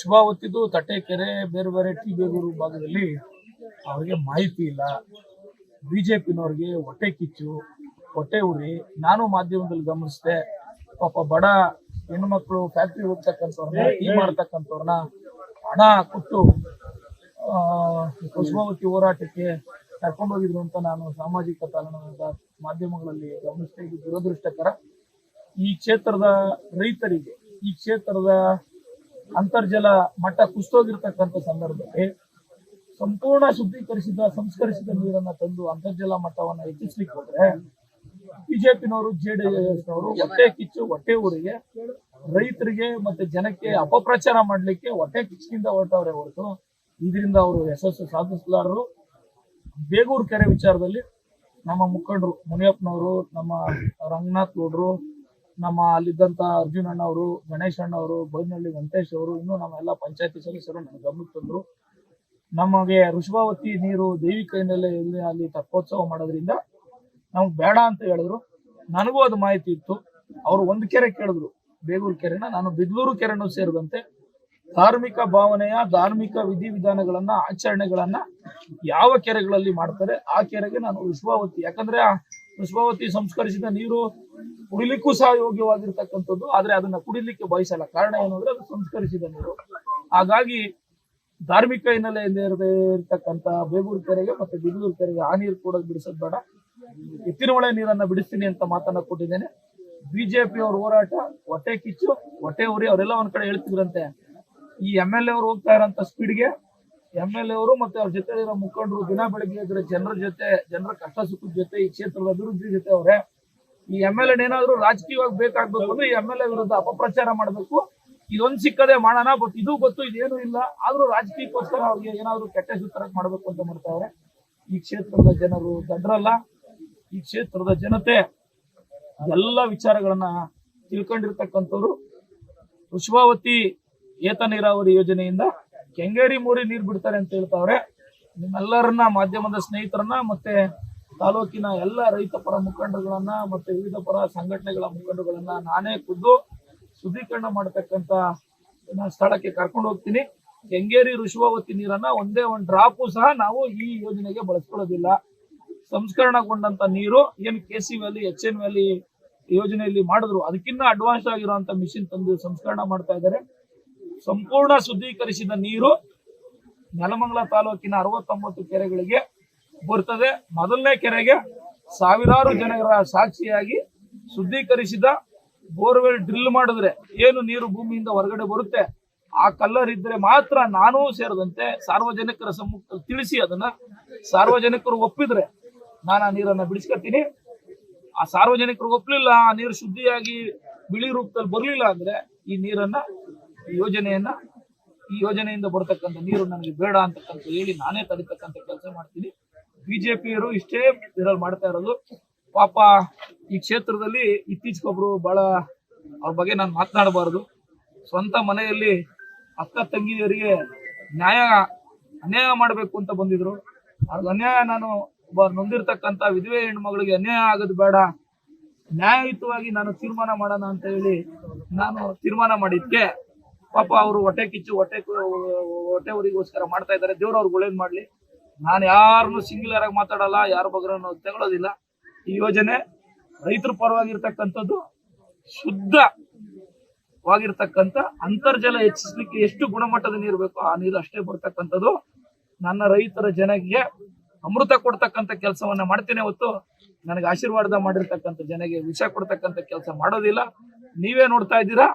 ಶುಭಾವತಿದು ತಟ್ಟೆಕೆರೆ ಬೇರೆ ಬೇರೆ ಟಿ ಬೇಗೂರು ಭಾಗದಲ್ಲಿ ಅವರಿಗೆ ಮಾಹಿತಿ ಇಲ್ಲ. ಬಿಜೆಪಿನವ್ರಿಗೆ ಹೊಟ್ಟೆ ಕಿಚ್ಚು ಹೊಟ್ಟೆ ಉರಿ. ನಾನು ಮಾಧ್ಯಮದಲ್ಲಿ ಗಮನಿಸಿದೆ ಪಾಪ ಬಡ ಹೆಣ್ಮಕ್ಳು ಫ್ಯಾಕ್ಟ್ರಿ ಹೋಗ್ತಕ್ಕಂಥವ್ರನ್ನ ಟೀ ಮಾಡ್ತಕ್ಕಂಥವ್ರನ್ನ ಹಣ ಕೊಟ್ಟು ಕುಸುಮಾವತಿ ಹೋರಾಟಕ್ಕೆ ಕರ್ಕೊಂಡೋಗಿದ್ರು ಅಂತ ನಾನು ಸಾಮಾಜಿಕ ತಾಣದ ಮಾಧ್ಯಮಗಳಲ್ಲಿ ಗಮನಿಸ್ತಾ ಇದು ದುರದೃಷ್ಟಕರ. ಈ ಕ್ಷೇತ್ರದ ರೈತರಿಗೆ ಈ ಕ್ಷೇತ್ರದ ಅಂತರ್ಜಲ ಮಟ್ಟ ಕುಸ್ತೋಗಿರ್ತಕ್ಕಂತ ಸಂದರ್ಭದಲ್ಲಿ ಸಂಪೂರ್ಣ ಶುದ್ಧೀಕರಿಸಿದ, ಸಂಸ್ಕರಿಸಿದ ನೀರನ್ನ ತಂದು ಅಂತರ್ಜಲ ಮಟ್ಟವನ್ನ ಹೆಚ್ಚಿಸ್ಲಿಕ್ಕೆ ಹೋದ್ರೆ ಬಿಜೆಪಿನವರು ಜೆಡಿಎಸ್ನವರು ಹೊಟ್ಟೆ ಕಿಚ್ಚು, ಹೊಟ್ಟೆ ಊರಿಗೆ ರೈತರಿಗೆ ಮತ್ತೆ ಜನಕ್ಕೆ ಅಪಪ್ರಚಾರ ಮಾಡ್ಲಿಕ್ಕೆ ಹೊಟ್ಟೆ ಕಿಚ್ಚಿನಿಂದ ಹೊರಟವ್ರೆ ಹೊರತು ಇದರಿಂದ ಅವರು ಯಶಸ್ಸು ಸಾಧಿಸಲಾರರು. ಬೇಗೂರು ಕೆರೆ ವಿಚಾರದಲ್ಲಿ ನಮ್ಮ ಮುಖಂಡರು ಮುನಿಯಪ್ಪನವರು, ನಮ್ಮ ರಂಗನಾಥ್ ಗೌಡ್ರು ನಮ್ಮ ಅಲ್ಲಿದ್ದಂತ ಅರ್ಜುನ್ ಅಣ್ಣ ಅವರು ಗಣೇಶ್ ಅಣ್ಣ ಅವರು ಬೈನಹಳ್ಳಿ ವೆಂಕಟೇಶ್ ಅವರು, ಇನ್ನೂ ನಮ್ಮ ಎಲ್ಲ ಪಂಚಾಯತಿ ಸದಸ್ಯರು ನನ್ನ ಗಮನಕ್ಕೆ ತಂದ್ರು. ನಮಗೆ ಋಷಭಾವತಿ ನೀರು ದೈವಿಕ ಹಿನ್ನೆಲೆಯಲ್ಲಿ ಅಲ್ಲಿ ತಪ್ಪೋತ್ಸವ ಮಾಡೋದ್ರಿಂದ ನಮ್ಗೆ ಬೇಡ ಅಂತ ಹೇಳಿದ್ರು. ನನಗೂ ಅದು ಮಾಹಿತಿ ಇತ್ತು. ಅವರು ಒಂದು ಕೆರೆ ಕೇಳಿದ್ರು, ಬೇಗೂರು ಕೆರೆನ. ನಾನು ಬಿದ್ಲೂರು ಕೆರೆನೂ ಸೇರಿದಂತೆ ಧಾರ್ಮಿಕ ಭಾವನೆಯ, ಧಾರ್ಮಿಕ ವಿಧಿವಿಧಾನಗಳನ್ನ, ಆಚರಣೆಗಳನ್ನ ಯಾವ ಕೆರೆಗಳಲ್ಲಿ ಮಾಡ್ತಾರೆ, ಆ ಕೆರೆಗೆ ನಾನು ಋಷಭಾವತಿ ಯಾಕಂದ್ರೆ ಆ ಋಷಭಾವತಿ ಸಂಸ್ಕರಿಸಿದ ನೀರು ಕುಡಿಲಿಕ್ಕೂ ಸಹ ಯೋಗ್ಯವಾಗಿರ್ತಕ್ಕಂಥದ್ದು, ಆದ್ರೆ ಅದನ್ನ ಕುಡಿಲಿಕ್ಕೆ ಬಯಸಲ್ಲ. ಕಾರಣ ಏನು ಅಂದ್ರೆ ಅದು ಸಂಸ್ಕರಿಸಿದ ನೀರು. ಹಾಗಾಗಿ ಧಾರ್ಮಿಕ ಹಿನ್ನೆಲೆಯಲ್ಲಿ ಇರದೇ ಇರತಕ್ಕಂತ ಬೇಗೂರು ಕೆರೆಗೆ ಮತ್ತೆ ಬಿದೂರು ಕೆರೆಗೆ ಆ ನೀರು ಕೂಡ ಬಿಡಿಸೋದು ಬೇಡ. ಎತ್ತಿನ ಹೊಳೆ ನೀರನ್ನ ಬಿಡಿಸ್ತೀನಿ ಅಂತ ಮಾತನ್ನ ಕೊಟ್ಟಿದ್ದೇನೆ. ಬಿಜೆಪಿ ಅವ್ರ ಹೋರಾಟ, ಹೊಟ್ಟೆ ಕಿಚ್ಚು, ಹೊಟ್ಟೆ ಉರಿ, ಅವರೆಲ್ಲ ಒಂದ್ ಕಡೆ ಹೇಳ್ತಿದ್ರಂತೆ. ಈ ಎಂ ಎಲ್ ಎ ಅವ್ರು ಹೋಗ್ತಾ ಇರೋಂತ ಸ್ಪೀಡ್ಗೆ ಎಂ ಎಲ್ ಎ ಅವರು ಮತ್ತೆ ಅವ್ರ ಜೊತೆ ಇರೋ ಮುಖಂಡರು ದಿನ ಬೆಳಗ್ಗೆ ಇದ್ರೆ ಜನರ ಜೊತೆ, ಜನರ ಕಷ್ಟ ಸುಖದ ಜೊತೆ ಈ ಕ್ಷೇತ್ರದ ಅಭಿವೃದ್ಧಿ ಜೊತೆ ಅವರೇ ಈ ಎಂ ಎಲ್ ಏನಾದ್ರು ರಾಜಕೀಯವಾಗಿ ಬೇಕಾಗ್ಬೇಕು ಅಂದ್ರೆ ಈ ಎಂ ಎಲ್ ಎ ವಿರುದ್ಧ ಅಪಪ್ರಚಾರ ಮಾಡಬೇಕು. ಇದೊಂದ್ ಸಿಕ್ಕದೆ ಮಾಡೋಣ, ಬಟ್ ಇದು ಗೊತ್ತು, ಇದೇನು ಇಲ್ಲ. ಆದ್ರೂ ರಾಜಕೀಯಕ್ಕೋಸ್ಕರ ಅವ್ರಿಗೆ ಏನಾದ್ರು ಕೆಟ್ಟ ಸುತ್ತರ ಮಾಡ್ಬೇಕು ಅಂತ ಮಾಡ್ತಾವ್ರೆ. ಈ ಕ್ಷೇತ್ರದ ಜನರು ದಡ್ರಲ್ಲ. ಈ ಕ್ಷೇತ್ರದ ಜನತೆ ಎಲ್ಲ ವಿಚಾರಗಳನ್ನ ತಿಳ್ಕೊಂಡಿರ್ತಕ್ಕಂಥವ್ರು. ಪುಷ್ಪಾವತಿ ಏತ ನೀರಾವರಿ ಯೋಜನೆಯಿಂದ ಕೆಂಗೇರಿ ಮೂರಿ ನೀರು ಬಿಡ್ತಾರೆ ಅಂತ ಹೇಳ್ತಾವ್ರೆ. ನಿಮ್ಮೆಲ್ಲರನ್ನ, ಮಾಧ್ಯಮದ ಸ್ನೇಹಿತರನ್ನ ಮತ್ತೆ ತಾಲೂಕಿನ ಎಲ್ಲ ರೈತ ಪರ ಮುಖಂಡರುಗಳನ್ನ ಮತ್ತೆ ವಿವಿಧ ಪರ ಸಂಘಟನೆಗಳ ಮುಖಂಡರುಗಳನ್ನ ನಾನೇ ಖುದ್ದು ಶುದ್ಧೀಕರಣ ಮಾಡತಕ್ಕಂತ ಸ್ಥಳಕ್ಕೆ ಕರ್ಕೊಂಡು ಹೋಗ್ತೀನಿ. ಕೆಂಗೇರಿ ಋಷಭಾವತಿ ನೀರನ್ನ ಒಂದೇ ಒಂದು ಡ್ರಾಪು ಸಹ ನಾವು ಈ ಯೋಜನೆಗೆ ಬಳಸ್ಕೊಳ್ಳೋದಿಲ್ಲ. ಸಂಸ್ಕರಣಗೊಂಡಂತ ನೀರು, ಏನು K C valley H N valley ಯೋಜನೆಯಲ್ಲಿ ಮಾಡಿದ್ರು ಅದಕ್ಕಿಂತ ಅಡ್ವಾನ್ಸ್ ಆಗಿರುವಂತ ಮಿಷಿನ್ ತಂದು ಸಂಸ್ಕರಣ ಮಾಡ್ತಾ ಇದ್ದಾರೆ. ಸಂಪೂರ್ಣ ಶುದ್ಧೀಕರಿಸಿದ ನೀರು ನೆಲಮಂಗಲ ತಾಲೂಕಿನ ಅರವತ್ತೊಂಬತ್ತು ಕೆರೆಗಳಿಗೆ ಬರ್ತದೆ. ಮೊದಲನೇ ಕೆರೆಗೆ ಸಾವಿರಾರು ಜನರ ಸಾಕ್ಷಿಯಾಗಿ ಶುದ್ಧೀಕರಿಸಿದ ಬೋರ್ವೆಲ್ ಡ್ರಿಲ್ ಮಾಡಿದ್ರೆ ಏನು ನೀರು ಭೂಮಿಯಿಂದ ಹೊರಗಡೆ ಬರುತ್ತೆ? ಆ ಕಲ್ಲರ್ ಇದ್ರೆ ಮಾತ್ರ ನಾನೂ ಸೇರಿದಂತೆ ಸಾರ್ವಜನಿಕರ ಸಮ್ಮುಖದಲ್ಲಿ ತಿಳಿಸಿ ಅದನ್ನ ಸಾರ್ವಜನಿಕರು ಒಪ್ಪಿದ್ರೆ ನಾನು ಆ ನೀರನ್ನ ಬಿಡಿಸ್ಕೊತೀನಿ ಆ ಸಾರ್ವಜನಿಕರು ಒಪ್ಪಲಿಲ್ಲ ಆ ನೀರು ಶುದ್ಧಿಯಾಗಿ ಬಿಳಿ ರೂಪದಲ್ಲಿ ಬರಲಿಲ್ಲ ಅಂದ್ರೆ ಈ ನೀರನ್ನ ಈ ಯೋಜನೆಯನ್ನ, ಈ ಯೋಜನೆಯಿಂದ ಬರತಕ್ಕಂಥ ನೀರು ನನಗೆ ಬೇಡ ಅಂತಕ್ಕಂಥ ಹೇಳಿ ನಾನೇ ತಡಿತಕ್ಕಂಥ ಕೆಲಸ ಮಾಡ್ತೀನಿ. ಬಿಜೆಪಿಯರು ಇಷ್ಟೇ ಇದ್ರಲ್ಲಿ ಮಾಡ್ತಾ ಇರೋದು. ಪಾಪ ಈ ಕ್ಷೇತ್ರದಲ್ಲಿ ಇತ್ತೀಚೆಗೊಬ್ರು ಬಹಳ ಅವ್ರ ಬಗ್ಗೆ ನಾನು ಮಾತನಾಡಬಾರದು. ಸ್ವಂತ ಮನೆಯಲ್ಲಿ ಅಕ್ಕ ತಂಗಿಯರಿಗೆ ನ್ಯಾಯ, ಅನ್ಯಾಯ ಮಾಡಬೇಕು ಅಂತ ಬಂದಿದ್ರು. ಅವ್ರಿಗೆ ಅನ್ಯಾಯ ನಾನು ಒಬ್ಬ ನೊಂದಿರ್ತಕ್ಕಂಥ ವಿಧವೆ ಹೆಣ್ಮಗಳಿಗೆ ಅನ್ಯಾಯ ಆಗೋದು ಬೇಡ. ನ್ಯಾಯಯುತವಾಗಿ ನಾನು ತೀರ್ಮಾನ ಮಾಡೋಣ ಅಂತ ಹೇಳಿ ನಾನು ತೀರ್ಮಾನ ಮಾಡಿದ್ಕೆ ಪಾಪ ಅವರು ಹೊಟ್ಟೆ ಕಿಚ್ಚು, ಹೊಟ್ಟೆ ಹೊಟ್ಟೆ ಊರಿಗೋಸ್ಕರ ಮಾಡ್ತಾ ಇದ್ದಾರೆ. ದೇವ್ರು ಅವ್ರಿಗೆ ಒಳ್ಳೇದ್ ಮಾಡ್ಲಿ. ನಾನು ಯಾರನ್ನು ಸಿಂಗ್ಯುಲರ್ ಆಗಿ ಮಾತಾಡಲ್ಲ, ಯಾರ ಬಗ್ಗೆ ತಗೊಳ್ಳೋದಿಲ್ಲ ಈ ಯೋಜನೆ ರೈತರ ಪರವಾಗಿರ್ತಕ್ಕಂಥದ್ದು ಶುದ್ಧವಾಗಿರ್ತಕ್ಕಂಥ ಅಂತರ್ಜಲ ಹೆಚ್ಚಿಸಲಿಕ್ಕೆ ಎಷ್ಟು ಗುಣಮಟ್ಟದ ನೀರು ಬೇಕು ಆ ನೀರು ಅಷ್ಟೇ ಬರ್ತಕ್ಕಂಥದ್ದು. ನನ್ನ ರೈತರ ಜನಕ್ಕೆ ಅಮೃತ ಕೊಡ್ತಕ್ಕಂಥ ಕೆಲಸವನ್ನ ಮಾಡ್ತೇನೆ ಹೊತ್ತು ನನಗೆ ಆಶೀರ್ವಾದ ಮಾಡಿರ್ತಕ್ಕಂಥ ಜನಗೆ ವಿಷ ಕೊಡ್ತಕ್ಕಂಥ ಕೆಲಸ ಮಾಡೋದಿಲ್ಲ. ನೀವೇ ನೋಡ್ತಾ ಇದ್ದೀರಾ?